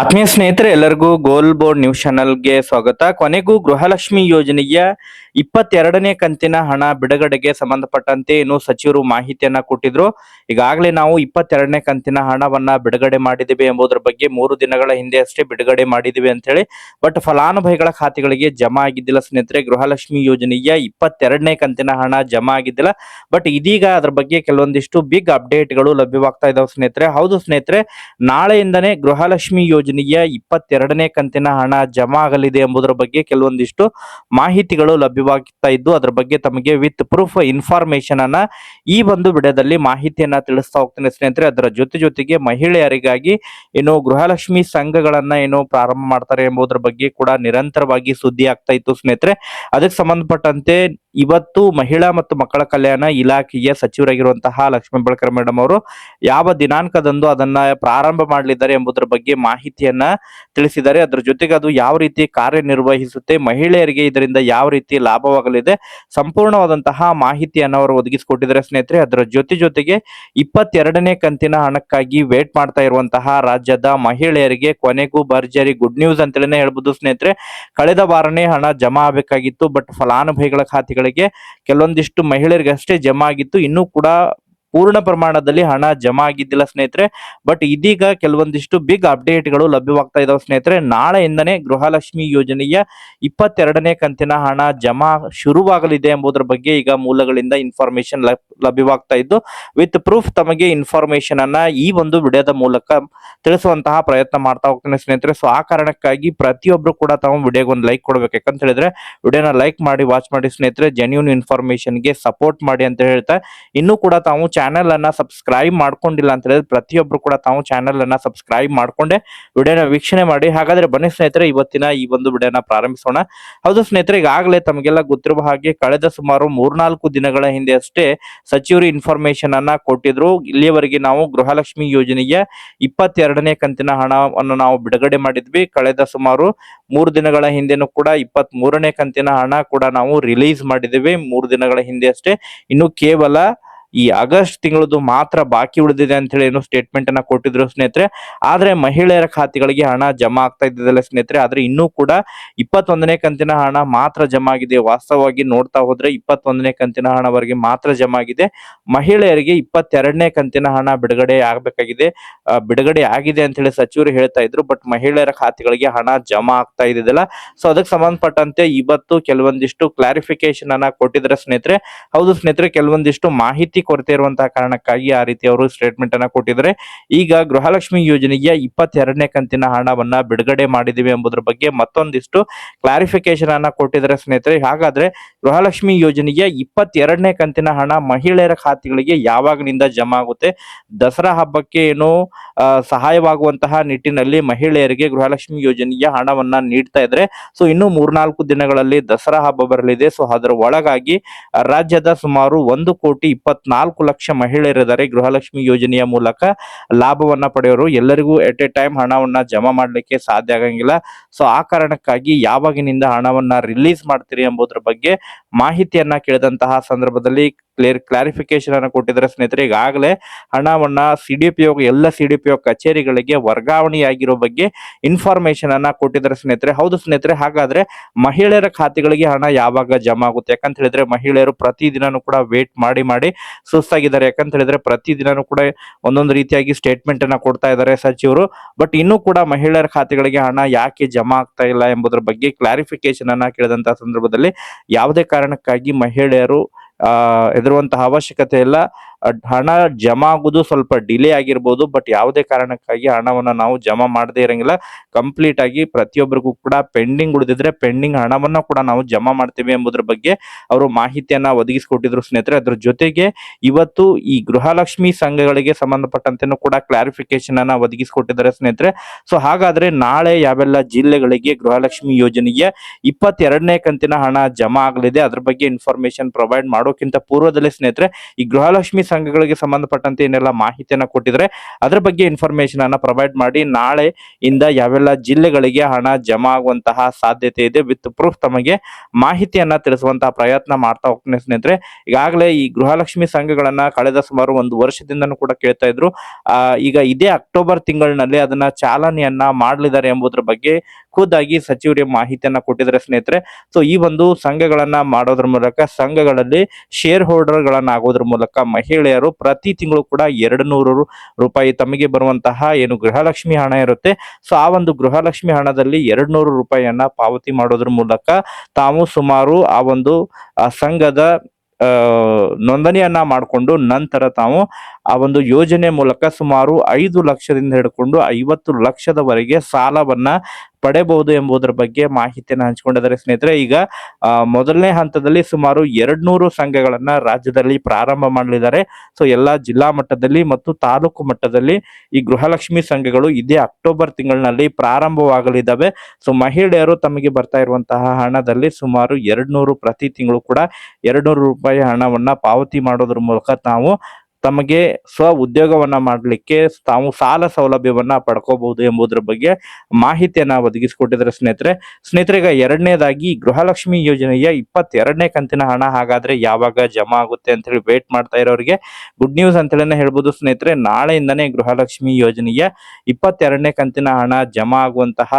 ಆತ್ಮೀಯ ಸ್ನೇಹಿತರೆ, ಎಲ್ಲರಿಗೂ ಗೋಲ್ ಬೋರ್ಡ್ ನ್ಯೂಸ್ ಚಾನಲ್ಗೆ ಸ್ವಾಗತ. ಕೊನೆಗೂ ಗೃಹಲಕ್ಷ್ಮಿ ಯೋಜನೆಯ ಇಪ್ಪತ್ತೆರಡನೇ ಕಂತಿನ ಹಣ ಬಿಡುಗಡೆಗೆ ಸಂಬಂಧಪಟ್ಟಂತೆ ಏನು ಸಚಿವರು ಮಾಹಿತಿಯನ್ನ ಕೊಟ್ಟಿದ್ರು. ಈಗಾಗಲೇ ನಾವು ಇಪ್ಪತ್ತೆರಡನೇ ಕಂತಿನ ಹಣವನ್ನ ಬಿಡುಗಡೆ ಮಾಡಿದ್ದೇವೆ ಎಂಬುದರ ಬಗ್ಗೆ ಮೂರು ದಿನಗಳ ಹಿಂದೆ ಅಷ್ಟೇ ಬಿಡುಗಡೆ ಮಾಡಿದ್ದೀವಿ ಅಂತ ಹೇಳಿ ಬಟ್ ಫಲಾನುಭವಿಗಳ ಖಾತೆಗಳಿಗೆ ಜಮಾ ಆಗಿದ್ದಿಲ್ಲ ಸ್ನೇಹಿತರೆ. ಗೃಹಲಕ್ಷ್ಮಿ ಯೋಜನೆಯ ಇಪ್ಪತ್ತೆರಡನೇ ಕಂತಿನ ಹಣ ಜಮಾ ಆಗಿದ್ದಿಲ್ಲ. ಬಟ್ ಇದೀಗ ಅದ್ರ ಬಗ್ಗೆ ಕೆಲವೊಂದಿಷ್ಟು ಬಿಗ್ ಅಪ್ಡೇಟ್ಗಳು ಲಭ್ಯವಾಗ್ತಾ ಇದಾವೆ ಸ್ನೇಹಿತರೆ. ಹೌದು ಸ್ನೇಹಿತರೆ, ನಾಳೆಯಿಂದನೇ ಗೃಹಲಕ್ಷ್ಮಿ ಯೋಜನೆಯ ಇಪ್ಪತ್ತೆರಡನೇ ಕಂತಿನ ಹಣ ಜಮಾ ಆಗಲಿದೆ ಎಂಬುದರ ಬಗ್ಗೆ ಕೆಲವೊಂದಿಷ್ಟು ಮಾಹಿತಿಗಳು ಲಭ್ಯವಾಗ್ತಾ ಇದ್ದು, ಅದರ ಬಗ್ಗೆ ತಮಗೆ ವಿತ್ ಪ್ರೂಫ್ ಇನ್ಫಾರ್ಮೇಶನ್ ಅನ್ನ ಈ ಒಂದು ವಿಡಿಯೋದಲ್ಲಿ ಮಾಹಿತಿಯನ್ನ ತಿಳಿಸ್ತಾ ಹೋಗ್ತೇನೆ ಸ್ನೇಹಿತರೆ. ಅದರ ಜೊತೆ ಜೊತೆಗೆ ಮಹಿಳೆಯರಿಗಾಗಿ ಏನು ಗೃಹಲಕ್ಷ್ಮಿ ಸಂಘಗಳನ್ನ ಏನು ಪ್ರಾರಂಭ ಮಾಡ್ತಾರೆ ಎಂಬುದರ ಬಗ್ಗೆ ಕೂಡ ನಿರಂತರವಾಗಿ ಸುದ್ದಿ ಆಗ್ತಾ ಇತ್ತು ಸ್ನೇಹಿತರೆ. ಅದಕ್ಕೆ ಸಂಬಂಧಪಟ್ಟಂತೆ ಇವತ್ತು ಮಹಿಳಾ ಮತ್ತು ಮಕ್ಕಳ ಕಲ್ಯಾಣ ಇಲಾಖೆಯ ಸಚಿವರಾಗಿರುವಂತಹ ಲಕ್ಷ್ಮೀ ಬಳಕರ್ ಮೇಡಮ್ ಅವರು ಯಾವ ದಿನಾಂಕದಂದು ಅದನ್ನ ಪ್ರಾರಂಭ ಮಾಡಲಿದ್ದಾರೆ ಎಂಬುದರ ಬಗ್ಗೆ ಮಾಹಿತಿಯನ್ನ ತಿಳಿಸಿದ್ದಾರೆ. ಅದರ ಜೊತೆಗೆ ಅದು ಯಾವ ರೀತಿ ಕಾರ್ಯನಿರ್ವಹಿಸುತ್ತೆ, ಮಹಿಳೆಯರಿಗೆ ಇದರಿಂದ ಯಾವ ರೀತಿ ಲಾಭವಾಗಲಿದೆ ಸಂಪೂರ್ಣವಾದಂತಹ ಮಾಹಿತಿಯನ್ನು ಅವರು ಒದಗಿಸಿಕೊಟ್ಟಿದ್ದಾರೆ ಸ್ನೇಹಿತರೆ. ಅದರ ಜೊತೆ ಜೊತೆಗೆ ಇಪ್ಪತ್ತೆರಡನೇ ಕಂತಿನ ಹಣಕ್ಕಾಗಿ ವೇಟ್ ಮಾಡ್ತಾ ಇರುವಂತಹ ರಾಜ್ಯದ ಮಹಿಳೆಯರಿಗೆ ಕೊನೆಗೂ ಭರ್ಜರಿ ಗುಡ್ ನ್ಯೂಸ್ ಅಂತೇಳಿನೇ ಹೇಳ್ಬೋದು ಸ್ನೇಹಿತರೆ. ಕಳೆದ ವಾರನೇ ಹಣ ಜಮಾ ಆಗಬೇಕಾಗಿತ್ತು, ಬಟ್ ಫಲಾನುಭವಿಗಳ ಖಾತೆಗಳಿಗೆ ಕೆಲವೊಂದಿಷ್ಟು ಮಹಿಳೆಯರಿಗಷ್ಟೇ ಜಮಾ ಆಗಿತ್ತು ಇನ್ನೂ ಕೂಡ ಪೂರ್ಣ ಪ್ರಮಾಣದಲ್ಲಿ ಹಣ ಜಮಾ ಆಗಿದ್ದಿಲ್ಲ ಸ್ನೇಹಿತರೆ. ಬಟ್ ಇದೀಗ ಕೆಲವೊಂದಿಷ್ಟು ಬಿಗ್ ಅಪ್ಡೇಟ್ಗಳು ಲಭ್ಯವಾಗ್ತಾ ಇದಾವೆ ಸ್ನೇಹಿತರೆ. ನಾಳೆಯಿಂದನೇ ಗೃಹಲಕ್ಷ್ಮಿ ಯೋಜನೆಯ ಇಪ್ಪತ್ತೆರಡನೇ ಕಂತಿನ ಹಣ ಜಮಾ ಶುರುವಾಗಲಿದೆ ಎಂಬುದರ ಬಗ್ಗೆ ಈಗ ಮೂಲಗಳಿಂದ ಇನ್ಫಾರ್ಮೇಶನ್ ಲಭ್ಯವಾಗ್ತಾ ಇದ್ದು ವಿತ್ ಪ್ರೂಫ್ ತಮಗೆ ಇನ್ಫಾರ್ಮೇಶನ್ ಅನ್ನ ಈ ಒಂದು ವಿಡಿಯೋದ ಮೂಲಕ ತಿಳಿಸುವಂತಹ ಪ್ರಯತ್ನ ಮಾಡ್ತಾ ಹೋಗ್ತೇನೆ ಸ್ನೇಹಿತರೆ. ಸೊ ಆ ಕಾರಣಕ್ಕಾಗಿ ಪ್ರತಿಯೊಬ್ರು ಕೂಡ ತಾವು ವಿಡಿಯೋಗೆ ಒಂದು ಲೈಕ್ ಕೊಡ್ಬೇಕು. ಯಾಕಂತ ಹೇಳಿದ್ರೆ, ವಿಡಿಯೋನ ಲೈಕ್ ಮಾಡಿ ವಾಚ್ ಮಾಡಿ ಸ್ನೇಹಿತರೆ. ಜೆನ್ಯೂನ್ ಇನ್ಫಾರ್ಮೇಶನ್ಗೆ ಸಪೋರ್ಟ್ ಮಾಡಿ ಅಂತ ಹೇಳ್ತಾ, ಇನ್ನೂ ಕೂಡ ತಾವು ಚಾನೆಲ್ ಅನ್ನ ಸಬ್ಸ್ಕ್ರೈಬ್ ಮಾಡ್ಕೊಂಡಿಲ್ಲ ಅಂತ ಹೇಳಿದ್ರೆ ಪ್ರತಿಯೊಬ್ರು ಕೂಡ ತಾವು ಚಾನೆಲ್ ಅನ್ನ ಸಬ್ಸ್ಕ್ರೈಬ್ ಮಾಡ್ಕೊಂಡೆ ವಿಡಿಯೋನ ವೀಕ್ಷಣೆ ಮಾಡಿ. ಹಾಗಾದ್ರೆ ಬನ್ನಿ ಸ್ನೇಹಿತರೆ, ಇವತ್ತಿನ ಈ ಒಂದು ವಿಡಿಯೋನ ಪ್ರಾರಂಭಿಸೋಣ. ಹೌದು ಸ್ನೇಹಿತರೆ, ಈಗಾಗಲೇ ತಮಗೆಲ್ಲ ಗೊತ್ತಿರುವ ಹಾಗೆ ಕಳೆದ ಸುಮಾರು ಮೂರ್ನಾಲ್ಕು ದಿನಗಳ ಹಿಂದೆ ಅಷ್ಟೇ ಸಚಿವರು ಇನ್ಫಾರ್ಮೇಶನ್ ಅನ್ನ ಕೊಟ್ಟಿದ್ರು. ಇಲ್ಲಿಯವರೆಗೆ ನಾವು ಗೃಹಲಕ್ಷ್ಮಿ ಯೋಜನೆಯ ಇಪ್ಪತ್ತೆರಡನೇ ಕಂತಿನ ಹಣವನ್ನು ನಾವು ಬಿಡುಗಡೆ ಮಾಡಿದ್ವಿ. ಕಳೆದ ಸುಮಾರು ಮೂರು ದಿನಗಳ ಹಿಂದೆನೂ ಕೂಡ ಇಪ್ಪತ್ತ್ ಮೂರನೇ ಕಂತಿನ ಹಣ ಕೂಡ ನಾವು ರಿಲೀಸ್ ಮಾಡಿದ್ದೇವೆ. ಮೂರು ದಿನಗಳ ಹಿಂದೆ ಅಷ್ಟೇ. ಇನ್ನು ಕೇವಲ ಈ ಆಗಸ್ಟ್ ತಿಂಗಳದು ಮಾತ್ರ ಬಾಕಿ ಉಳಿದಿದೆ ಅಂತ ಹೇಳಿ ಏನು ಸ್ಟೇಟ್ಮೆಂಟ್ ಅನ್ನ ಕೊಟ್ಟಿದ್ರು ಸ್ನೇಹಿತರೆ. ಆದ್ರೆ ಮಹಿಳೆಯರ ಖಾತೆಗಳಿಗೆ ಹಣ ಜಮಾ ಆಗ್ತಾ ಇದ್ದಿದ್ದಲ್ಲ ಸ್ನೇಹಿತರೆ. ಆದ್ರೆ ಇನ್ನೂ ಕೂಡ ಇಪ್ಪತ್ತೊಂದನೇ ಕಂತಿನ ಹಣ ಮಾತ್ರ ಜಮಾ ಆಗಿದೆ. ವಾಸ್ತವವಾಗಿ ನೋಡ್ತಾ ಹೋದ್ರೆ ಇಪ್ಪತ್ತೊಂದನೇ ಕಂತಿನ ಹಣವರೆಗೆ ಮಾತ್ರ ಜಮಾ ಆಗಿದೆ. ಮಹಿಳೆಯರಿಗೆ ಇಪ್ಪತ್ತೆರಡನೇ ಕಂತಿನ ಹಣ ಬಿಡುಗಡೆ ಆಗ್ಬೇಕಾಗಿದೆ. ಬಿಡುಗಡೆ ಆಗಿದೆ ಅಂತ ಹೇಳಿ ಸಚಿವರು ಹೇಳ್ತಾ ಇದ್ರು. ಬಟ್ ಮಹಿಳೆಯರ ಖಾತೆಗಳಿಗೆ ಹಣ ಜಮಾ ಆಗ್ತಾ ಇದ್ದಿದ್ದಲ್ಲ. ಸೊ ಅದಕ್ಕೆ ಸಂಬಂಧಪಟ್ಟಂತೆ ಇವತ್ತು ಕೆಲವೊಂದಿಷ್ಟು ಕ್ಲಾರಿಫಿಕೇಶನ್ ಅನ್ನ ಕೊಟ್ಟಿದ್ರೆ ಸ್ನೇಹಿತರೆ. ಹೌದು ಸ್ನೇಹಿತರೆ, ಕೆಲವೊಂದಿಷ್ಟು ಮಾಹಿತಿ ಕೊರತೆ ಇರುವಂತಹ ಕಾರಣಕ್ಕಾಗಿ ಆ ರೀತಿ ಅವರು ಸ್ಟೇಟ್ಮೆಂಟ್ ಅನ್ನ ಕೊಟ್ಟಿದ್ದಾರೆ. ಈಗ ಗೃಹಲಕ್ಷ್ಮಿ ಯೋಜನೆಗೆ ಇಪ್ಪತ್ತೆರಡನೇ ಕಂತಿನ ಹಣವನ್ನ ಬಿಡುಗಡೆ ಮಾಡಿದೀವಿ ಎಂಬುದರ ಬಗ್ಗೆ ಮತ್ತೊಂದಿಷ್ಟು ಕ್ಲಾರಿಫಿಕೇಶನ್ ಅನ್ನ ಕೊಟ್ಟಿದ್ದಾರೆ ಸ್ನೇಹಿತರೆ. ಹಾಗಾದ್ರೆ ಗೃಹಲಕ್ಷ್ಮಿ ಯೋಜನೆಯ ಇಪ್ಪತ್ತೆರಡನೇ ಕಂತಿನ ಹಣ ಮಹಿಳೆಯರ ಖಾತೆಗಳಿಗೆ ಯಾವಾಗಿನಿಂದ ಜಮಾ ಆಗುತ್ತೆ? ದಸರಾ ಹಬ್ಬಕ್ಕೆ ಏನು ಸಹಾಯವಾಗುವಂತಹ ನಿಟ್ಟಿನಲ್ಲಿ ಮಹಿಳೆಯರಿಗೆ ಗೃಹಲಕ್ಷ್ಮಿ ಯೋಜನೆಯ ಹಣವನ್ನ ನೀಡ್ತಾ ಇದ್ರೆ, ಸೊ ಇನ್ನು ಮೂರ್ನಾಲ್ಕು ದಿನಗಳಲ್ಲಿ ದಸರಾ ಹಬ್ಬ ಬರಲಿದೆ. ಸೊ ಅದರ ಒಳಗಾಗಿ ರಾಜ್ಯದ ಸುಮಾರು ಒಂದು ಕೋಟಿ ಇಪ್ಪತ್ನಾಲ್ಕು ಲಕ್ಷ ಮಹಿಳೆಯರಿದ್ದಾರೆ ಗೃಹಲಕ್ಷ್ಮಿ ಯೋಜನೆಯ ಮೂಲಕ ಲಾಭವನ್ನ ಪಡೆಯೋರು. ಎಲ್ಲರಿಗೂ ಎಟ್ ಎ ಟೈಮ್ ಹಣವನ್ನ ಜಮಾ ಮಾಡಲಿಕ್ಕೆ ಸಾಧ್ಯ ಆಗಂಗಿಲ್ಲ. ಸೊ ಆ ಕಾರಣಕ್ಕಾಗಿ ಯಾವಾಗಿನಿಂದ ಹಣವನ್ನ ರಿಲೀಸ್ ಮಾಡ್ತೀರಿ ಎಂಬುದರ ಬಗ್ಗೆ ಮಾಹಿತಿಯನ್ನ ಕೇಳಿದಂತಹ ಸಂದರ್ಭದಲ್ಲಿ ಕ್ಲಿಯರ್ ಕ್ಲಾರಿಫಿಕೇಶನ್ ಅನ್ನು ಕೊಟ್ಟಿದ್ದಾರೆ ಸ್ನೇಹಿತರೆ. ಈಗಾಗಲೇ ಹಣವನ್ನ ಸಿಡಿಪಿಒ ಎಲ್ಲ ಸಿಡಿಪಿಒ ಕಚೇರಿಗಳಿಗೆ ವರ್ಗಾವಣೆಯಾಗಿರೋ ಬಗ್ಗೆ ಇನ್ಫಾರ್ಮೇಶನ್ ಅನ್ನ ಕೊಟ್ಟಿದ್ದಾರೆ ಸ್ನೇಹಿತರೆ. ಹೌದು ಸ್ನೇಹಿತರೆ, ಹಾಗಾದ್ರೆ ಮಹಿಳೆಯರ ಖಾತೆಗಳಿಗೆ ಹಣ ಯಾವಾಗ ಜಮಾ ಆಗುತ್ತೆ? ಯಾಕಂತ ಹೇಳಿದ್ರೆ ಮಹಿಳೆಯರು ಪ್ರತಿದಿನನೂ ಕೂಡ ವೇಟ್ ಮಾಡಿ ಮಾಡಿ ಸುಸ್ತಾಗಿದ್ದಾರೆ. ಯಾಕಂತ ಹೇಳಿದ್ರೆ ಪ್ರತಿದಿನನೂ ಕೂಡ ಒಂದೊಂದು ರೀತಿಯಾಗಿ ಸ್ಟೇಟ್ಮೆಂಟ್ ಅನ್ನ ಕೊಡ್ತಾ ಇದ್ದಾರೆ ಸಚಿವರು. ಬಟ್ ಇನ್ನೂ ಕೂಡ ಮಹಿಳೆಯರ ಖಾತೆಗಳಿಗೆ ಹಣ ಯಾಕೆ ಜಮಾ ಆಗ್ತಾ ಇಲ್ಲ ಎಂಬುದರ ಬಗ್ಗೆ ಕ್ಲಾರಿಫಿಕೇಶನ್ ಅನ್ನ ಕೇಳಿದಂತಹ ಸಂದರ್ಭದಲ್ಲಿ ಯಾವುದೇ ಕಾರಣಕ್ಕಾಗಿ ಮಹಿಳೆಯರು ಆ ಹೆದರುವಂತಹ ಅವಶ್ಯಕತೆ ಇಲ್ಲ ಹಣ ಜಮಾ ಆಗುದು ಸ್ವಲ್ಪ ಡಿಲೇ ಆಗಿರ್ಬೋದು, ಬಟ್ ಯಾವುದೇ ಕಾರಣಕ್ಕಾಗಿ ಹಣವನ್ನು ನಾವು ಜಮಾ ಮಾಡದೇ ಇರಂಗಿಲ್ಲ. ಕಂಪ್ಲೀಟ್ ಆಗಿ ಪ್ರತಿಯೊಬ್ಬರಿಗೂ ಕೂಡ ಪೆಂಡಿಂಗ್ ಉಳಿದಿದ್ರೆ ಪೆಂಡಿಂಗ್ ಹಣವನ್ನು ಕೂಡ ನಾವು ಜಮಾ ಮಾಡ್ತೀವಿ ಎಂಬುದ್ರ ಬಗ್ಗೆ ಅವರು ಮಾಹಿತಿಯನ್ನ ಒದಗಿಸಿಕೊಟ್ಟಿದ್ರು ಸ್ನೇಹಿತರೆ. ಅದ್ರ ಜೊತೆಗೆ ಇವತ್ತು ಈ ಗೃಹಲಕ್ಷ್ಮಿ ಸಂಘಗಳಿಗೆ ಸಂಬಂಧಪಟ್ಟಂತೆನೂ ಕೂಡ ಕ್ಲಾರಿಫಿಕೇಶನ್ ಅನ್ನ ಒದಗಿಸಿಕೊಟ್ಟಿದ್ದಾರೆ ಸ್ನೇಹಿತರೆ. ಸೊ ಹಾಗಾದ್ರೆ ನಾಳೆ ಯಾವೆಲ್ಲ ಜಿಲ್ಲೆಗಳಿಗೆ ಗೃಹಲಕ್ಷ್ಮಿ ಯೋಜನೆಯ ಇಪ್ಪತ್ತೆರಡನೇ ಕಂತಿನ ಹಣ ಜಮಾ ಆಗಲಿದೆ, ಅದ್ರ ಬಗ್ಗೆ ಇನ್ಫಾರ್ಮೇಶನ್ ಪ್ರೊವೈಡ್ ಮಾಡೋಕ್ಕಿಂತ ಪೂರ್ವದಲ್ಲಿ ಸ್ನೇಹಿತರೆ, ಈ ಗೃಹಲಕ್ಷ್ಮಿ ಸಂಘಗಳಿಗೆ ಸಂಬಂಧಪಟ್ಟಂತೆ ಏನೆಲ್ಲ ಮಾಹಿತಿಯನ್ನ ಕೊಟ್ಟಿದ್ರೆ ಅದ್ರ ಬಗ್ಗೆ ಇನ್ಫಾರ್ಮೇಶನ್ ಅನ್ನ ಪ್ರೊವೈಡ್ ಮಾಡಿ ನಾಳೆ ಇಂದ ಯಾವೆಲ್ಲ ಜಿಲ್ಲೆಗಳಿಗೆ ಹಣ ಜಮಾ ಆಗುವಂತಹ ಸಾಧ್ಯತೆ ಇದೆ ವಿತ್ ಪ್ರೂಫ್ ತಮಗೆ ಮಾಹಿತಿಯನ್ನ ತಿಳಿಸುವಂತಹ ಪ್ರಯತ್ನ ಮಾಡ್ತಾ ಹೋಗ್ತೀನಿ ಸ್ನೇಹಿತರೆ. ಈಗಾಗಲೇ ಈ ಗೃಹಲಕ್ಷ್ಮಿ ಸಂಘಗಳನ್ನ ಕಳೆದ ಸುಮಾರು ಒಂದು ವರ್ಷದಿಂದನೂ ಕೂಡ ಕೇಳ್ತಾ ಇದ್ರು. ಈಗ ಇದೇ ಅಕ್ಟೋಬರ್ ತಿಂಗಳಿನಲ್ಲಿ ಅದನ್ನ ಚಾಲನೆಯನ್ನ ಮಾಡಲಿದ್ದಾರೆ ಎಂಬುದ್ರ ಬಗ್ಗೆ ಖುದ್ದಾಗಿ ಸಚಿವರಿಗೆ ಮಾಹಿತಿಯನ್ನ ಕೊಟ್ಟಿದ್ದಾರೆ ಸ್ನೇಹಿತರೆ. ಸೊ ಈ ಒಂದು ಸಂಘಗಳನ್ನ ಮಾಡೋದ್ರ ಮೂಲಕ ಸಂಘಗಳಲ್ಲಿ ಶೇರ್ ಹೋಲ್ಡರ್ ಗಳನ್ನ ಆಗೋದ್ರ ಮೂಲಕ ಮಹಿಳೆಯರು ಪ್ರತಿ ತಿಂಗಳು ಕೂಡ ಎರಡು ನೂರು ರೂಪಾಯಿ ತಮಗೆ ಬರುವಂತಹ ಏನು ಗೃಹಲಕ್ಷ್ಮಿ ಹಣ ಇರುತ್ತೆ. ಸೊ ಆ ಒಂದು ಗೃಹಲಕ್ಷ್ಮಿ ಹಣದಲ್ಲಿ ಎರಡು ನೂರು ರೂಪಾಯಿಯನ್ನ ಪಾವತಿ ಮಾಡೋದ್ರ ಮೂಲಕ ತಾವು ಸುಮಾರು ಆ ಒಂದು ಸಂಘದ ನೋಂದಣಿಯನ್ನ ಮಾಡಿಕೊಂಡು ನಂತರ ತಾವು ಆ ಒಂದು ಯೋಜನೆ ಮೂಲಕ ಸುಮಾರು ಐದು ಲಕ್ಷದಿಂದ ಹಿಡ್ಕೊಂಡು ಐವತ್ತು ಲಕ್ಷದವರೆಗೆ ಸಾಲವನ್ನ ಪಡೆಬಹುದು ಎಂಬುದರ ಬಗ್ಗೆ ಮಾಹಿತಿಯನ್ನು ಹಂಚಿಕೊಂಡಿದ್ದಾರೆ ಸ್ನೇಹಿತರೆ. ಈಗ ಮೊದಲನೇ ಹಂತದಲ್ಲಿ ಸುಮಾರು ಎರಡ್ ನೂರು ಸಂಘಗಳನ್ನ ರಾಜ್ಯದಲ್ಲಿ ಪ್ರಾರಂಭ ಮಾಡಲಿದ್ದಾರೆ. ಸೊ, ಎಲ್ಲಾ ಜಿಲ್ಲಾ ಮಟ್ಟದಲ್ಲಿ ಮತ್ತು ತಾಲೂಕು ಮಟ್ಟದಲ್ಲಿ ಈ ಗೃಹಲಕ್ಷ್ಮಿ ಸಂಘಗಳು ಇದೇ ಅಕ್ಟೋಬರ್ ತಿಂಗಳಿನಲ್ಲಿ ಪ್ರಾರಂಭವಾಗಲಿದ್ದಾವೆ. ಸೊ, ಮಹಿಳೆಯರು ತಮಗೆ ಬರ್ತಾ ಇರುವಂತಹ ಹಣದಲ್ಲಿ ಸುಮಾರು ಎರಡ್ ಪ್ರತಿ ತಿಂಗಳು ಕೂಡ ಎರಡ್ ರೂಪಾಯಿ ಹಣವನ್ನ ಪಾವತಿ ಮಾಡೋದ್ರ ಮೂಲಕ ತಾವು ತಮಗೆ ಸ್ವ ಉದ್ಯೋಗವನ್ನ ಮಾಡಲಿಕ್ಕೆ ತಾವು ಸಾಲ ಸೌಲಭ್ಯವನ್ನ ಪಡ್ಕೋಬಹುದು ಎಂಬುದರ ಬಗ್ಗೆ ಮಾಹಿತಿಯನ್ನ ಒದಗಿಸಿಕೊಟ್ಟಿದ್ದಾರೆ ಸ್ನೇಹಿತರೆ. ಸ್ನೇಹಿತರೆ, ಈಗ ಎರಡನೇದಾಗಿ ಗೃಹಲಕ್ಷ್ಮಿ ಯೋಜನೆಯ ಇಪ್ಪತ್ತೆರಡನೇ ಕಂತಿನ ಹಣ ಹಾಗಾದ್ರೆ ಯಾವಾಗ ಜಮಾ ಆಗುತ್ತೆ ಅಂತ ಹೇಳಿ ವೇಟ್ ಮಾಡ್ತಾ ಇರೋರಿಗೆ ಗುಡ್ ನ್ಯೂಸ್ ಅಂತೇಳಿ ಹೇಳ್ಬೋದು ಸ್ನೇಹಿತರೆ. ನಾಳೆಯಿಂದನೇ ಗೃಹಲಕ್ಷ್ಮಿ ಯೋಜನೆಯ ಇಪ್ಪತ್ತೆರಡನೇ ಕಂತಿನ ಹಣ ಜಮಾ ಆಗುವಂತಹ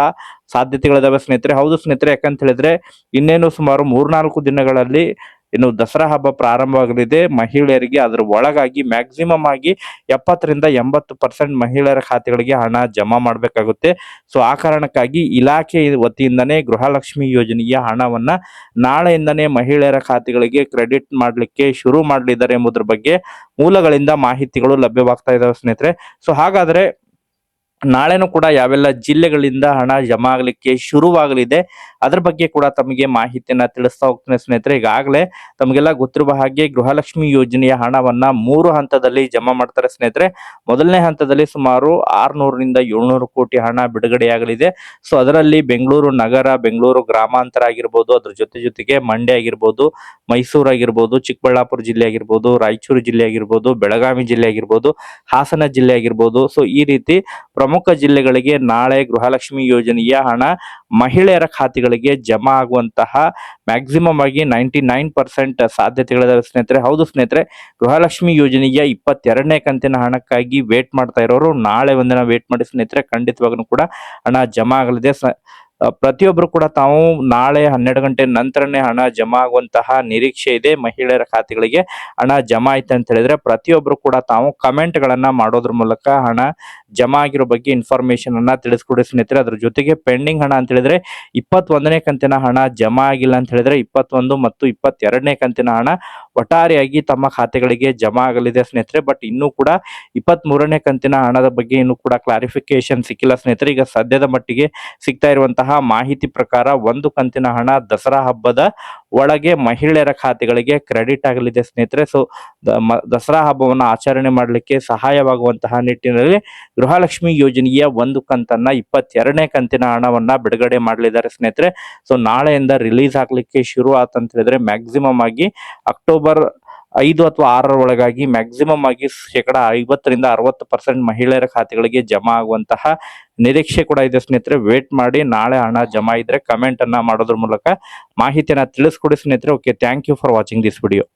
ಸಾಧ್ಯತೆಗಳಿದಾವೆ ಸ್ನೇಹಿತರೆ. ಹೌದು ಸ್ನೇಹಿತರೆ, ಯಾಕಂತ ಹೇಳಿದ್ರೆ ಇನ್ನೇನು ಸುಮಾರು ಮೂರ್ನಾಲ್ಕು ದಿನಗಳಲ್ಲಿ ಇನ್ನು ದಸರಾ ಹಬ್ಬ ಪ್ರಾರಂಭವಾಗಲಿದೆ. ಮಹಿಳೆಯರಿಗೆ ಅದರ ಒಳಗಾಗಿ ಮ್ಯಾಕ್ಸಿಮಮ್ ಆಗಿ ಎಪ್ಪತ್ತರಿಂದ ಎಂಬತ್ತು ಪರ್ಸೆಂಟ್ ಮಹಿಳೆಯರ ಖಾತೆಗಳಿಗೆ ಹಣ ಜಮಾ ಮಾಡಬೇಕಾಗುತ್ತೆ. ಸೊ ಆ ಕಾರಣಕ್ಕಾಗಿ ಇಲಾಖೆ ವತಿಯಿಂದನೇ ಗೃಹಲಕ್ಷ್ಮಿ ಯೋಜನೆಯ ಹಣವನ್ನ ನಾಳೆಯಿಂದನೇ ಮಹಿಳೆಯರ ಖಾತೆಗಳಿಗೆ ಕ್ರೆಡಿಟ್ ಮಾಡಲಿಕ್ಕೆ ಶುರು ಮಾಡಲಿದ್ದಾರೆ ಎಂಬುದರ ಬಗ್ಗೆ ಮೂಲಗಳಿಂದ ಮಾಹಿತಿಗಳು ಲಭ್ಯವಾಗ್ತಾ ಇದಾವೆ ಸ್ನೇಹಿತರೆ. ಸೊ ಹಾಗಾದ್ರೆ ನಾಳೆನೂ ಕೂಡ ಯಾವೆಲ್ಲ ಜಿಲ್ಲೆಗಳಿಂದ ಹಣ ಜಮಾ ಆಗಲಿಕ್ಕೆ ಶುರುವಾಗಲಿದೆ, ಅದ್ರ ಬಗ್ಗೆ ಕೂಡ ತಮಗೆ ಮಾಹಿತಿಯನ್ನ ತಿಳಿಸ್ತಾ ಹೋಗ್ತೇನೆ ಸ್ನೇಹಿತರೆ. ಈಗಾಗಲೇ ತಮಗೆಲ್ಲ ಗೊತ್ತಿರುವ ಹಾಗೆ ಗೃಹಲಕ್ಷ್ಮಿ ಯೋಜನೆಯ ಹಣವನ್ನ ಮೂರು ಹಂತದಲ್ಲಿ ಜಮಾ ಮಾಡ್ತಾರೆ ಸ್ನೇಹಿತರೆ. ಮೊದಲನೇ ಹಂತದಲ್ಲಿ ಸುಮಾರು ಆರ್ನೂರರಿಂದ ಏಳ್ನೂರು ಕೋಟಿ ಹಣ ಬಿಡುಗಡೆಯಾಗಲಿದೆ. ಸೊ, ಅದರಲ್ಲಿ ಬೆಂಗಳೂರು ನಗರ, ಬೆಂಗಳೂರು ಗ್ರಾಮಾಂತರ ಆಗಿರ್ಬೋದು, ಅದ್ರ ಜೊತೆ ಜೊತೆಗೆ ಮಂಡ್ಯ ಆಗಿರ್ಬೋದು, ಮೈಸೂರು ಆಗಿರ್ಬೋದು, ಚಿಕ್ಕಬಳ್ಳಾಪುರ ಜಿಲ್ಲೆ ಆಗಿರ್ಬೋದು, ರಾಯಚೂರು ಜಿಲ್ಲೆ ಆಗಿರ್ಬೋದು, ಬೆಳಗಾವಿ ಜಿಲ್ಲೆ ಆಗಿರ್ಬೋದು, ಹಾಸನ ಜಿಲ್ಲೆ ಆಗಿರ್ಬೋದು. ಸೊ, ಈ ರೀತಿ ಪ್ರಮುಖ ಜಿಲ್ಲೆಗಳಿಗೆ ನಾಳೆ ಗೃಹಲಕ್ಷ್ಮಿ ಯೋಜನೆಯ ಹಣ ಮಹಿಳೆಯರ ಖಾತೆಗಳಿಗೆ ಜಮಾ ಆಗುವಂತಹ ಮ್ಯಾಕ್ಸಿಮಮ್ ಆಗಿ ನೈಂಟಿ ನೈನ್ ಪರ್ಸೆಂಟ್ ಸಾಧ್ಯತೆಗಳಿದಾವೆ ಸ್ನೇಹಿತರೆ. ಹೌದು ಸ್ನೇಹಿತರೆ, ಗೃಹಲಕ್ಷ್ಮಿ ಯೋಜನೆಯ ಇಪ್ಪತ್ತೆರಡನೇ ಕಂತಿನ ಹಣಕ್ಕಾಗಿ ವೇಟ್ ಮಾಡ್ತಾ ಇರೋರು ನಾಳೆ ಒಂದಿನ ವೇಟ್ ಮಾಡಿ ಸ್ನೇಹಿತರೆ. ಖಂಡಿತವಾಗ್ಲೂ ಕೂಡ ಹಣ ಜಮಾ ಆಗಲಿದೆ. ಪ್ರತಿಯೊಬ್ರು ಕೂಡ ತಾವು ನಾಳೆ ಹನ್ನೆರಡು ಗಂಟೆ ನಂತರನೇ ಹಣ ಜಮಾ ಆಗುವಂತಹ ನಿರೀಕ್ಷೆ ಇದೆ ಮಹಿಳೆಯರ ಖಾತೆಗಳಿಗೆ. ಹಣ ಜಮಾ ಆಯ್ತು ಅಂತ ಹೇಳಿದ್ರೆ ಪ್ರತಿಯೊಬ್ರು ಕೂಡ ತಾವು ಕಮೆಂಟ್ ಗಳನ್ನ ಮಾಡೋದ್ರ ಮೂಲಕ ಹಣ ಜಮಾ ಆಗಿರೋ ಬಗ್ಗೆ ಇನ್ಫಾರ್ಮೇಶನ್ ಅನ್ನ ತಿಳಿಸ್ಕೊಡಿ ಸ್ನೇಹಿತರೆ. ಅದ್ರ ಜೊತೆಗೆ ಪೆಂಡಿಂಗ್ ಹಣ ಅಂತ ಹೇಳಿದ್ರೆ ಇಪ್ಪತ್ತೊಂದನೇ ಕಂತಿನ ಹಣ ಜಮಾ ಆಗಿಲ್ಲ ಅಂತ ಹೇಳಿದ್ರೆ ಇಪ್ಪತ್ತೊಂದು ಮತ್ತು ಇಪ್ಪತ್ತೆರಡನೇ ಕಂತಿನ ಹಣ ಒಟ್ಟಾರೆಯಾಗಿ ತಮ್ಮ ಖಾತೆಗಳಿಗೆ ಜಮಾ ಆಗಲಿದೆ ಸ್ನೇಹಿತರೆ, ಬಟ್ ಇನ್ನೂ ಕೂಡ ಇಪ್ಪತ್ತ್ ಮೂರನೇ ಕಂತಿನ ಹಣದ ಬಗ್ಗೆ ಇನ್ನೂ ಕೂಡ ಕ್ಲಾರಿಫಿಕೇಶನ್ ಸಿಕ್ಕಿಲ್ಲ ಸ್ನೇಹಿತರೆ. ಈಗ ಸದ್ಯದ ಮಟ್ಟಿಗೆ ಸಿಗ್ತಾ ಇರುವಂತಹ ಮಾಹಿತಿ ಪ್ರಕಾರ ಒಂದು ಕಂತಿನ ಹಣ ದಸರಾ ಹಬ್ಬದ ಒಳಗೆ ಮಹಿಳೆಯರ ಖಾತೆಗಳಿಗೆ ಕ್ರೆಡಿಟ್ ಆಗಲಿದೆ ಸ್ನೇಹಿತರೆ. ಸೊ ದಸರಾ ಹಬ್ಬವನ್ನು ಆಚರಣೆ ಮಾಡಲಿಕ್ಕೆ ಸಹಾಯವಾಗುವಂತಹ ನಿಟ್ಟಿನಲ್ಲಿ ಗೃಹಲಕ್ಷ್ಮಿ ಯೋಜನೆಯ ಒಂದು ಕಂತನ್ನ ಇಪ್ಪತ್ತೆರಡನೇ ಕಂತಿನ ಹಣವನ್ನ ಬಿಡುಗಡೆ ಮಾಡಲಿದ್ದಾರೆ ಸ್ನೇಹಿತರೆ. ಸೊ ನಾಳೆಯಿಂದ ರಿಲೀಸ್ ಆಗ್ಲಿಕ್ಕೆ ಶುರು ಆತಂತ ಹೇಳಿದ್ರೆ ಮ್ಯಾಕ್ಸಿಮಮ್ ಆಗಿ ಅಕ್ಟೋಬರ್ ಐದು ಅಥವಾ ಆರರ ಒಳಗಾಗಿ ಮ್ಯಾಕ್ಸಿಮಮ್ ಆಗಿ ಶೇಕಡ ಐವತ್ತರಿಂದ ಅರವತ್ತು ಪರ್ಸೆಂಟ್ ಮಹಿಳೆಯರ ಖಾತೆಗಳಿಗೆ ಜಮಾ ಆಗುವಂತಹ ನಿರೀಕ್ಷೆ ಕೂಡ ಇದೆ ಸ್ನೇಹಿತರೆ. ವೇಟ್ ಮಾಡಿ, ನಾಳೆ ಹಣ ಜಮಾ ಇದ್ರೆ ಕಮೆಂಟ್ ಅನ್ನ ಮಾಡೋದ್ರ ಮೂಲಕ ಮಾಹಿತಿಯನ್ನ ತಿಳಿಸ್ಕೊಡಿ ಸ್ನೇಹಿತರೆ. Okay thank you for watching this video